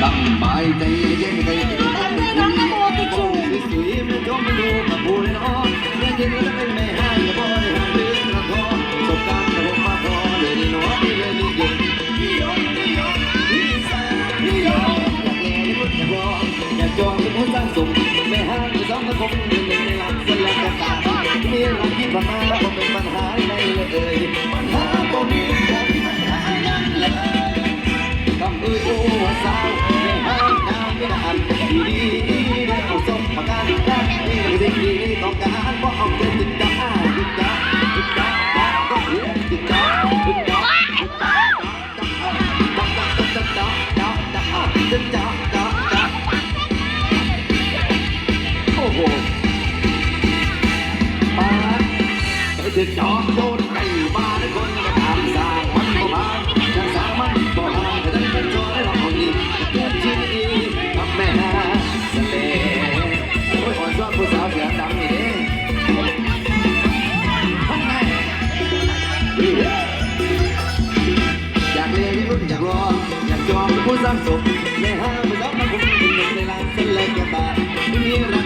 สบายใจเย็นใจเย็นสวยๆมันจมดูมาพูดน้องเรื่องจริงแล้วเป็นแม่ห้างก็บ่ได้ห้างเรื่องกระทอนสบการณ์กับผมมาพอเลยนี่น้องนี่เลยนี่ยงนี่ยนี่ยงนี่สานี่ยงอยากแลนี่คนอยากรออยากจองเป็นผู้สร้างสุขแม่ห้างสองกระคงเงินในหลักสลักกระตามีหลักที่ผ่านมเป็นปัญหาในเลย จ้าจ้าจ้าจ้าจ้าโอ้โหมาไปติดจ้าโดนไก่มาในคนมาทำสร้างมันก็ผ่านจะสร้างมันก็ผ่านจะได้เป็นจอได้ลองคนนี้เพื่อนที่ดีทำแม่นาสเล่โอ้ยอ่อนซ้อนผู้สาวเสียงดังนี่เด้ท ผู้สร้างสุขในห้างผู้สาวมาคุมเป็นหนึ่งในลานเส้นเล็กกระบาดมีรั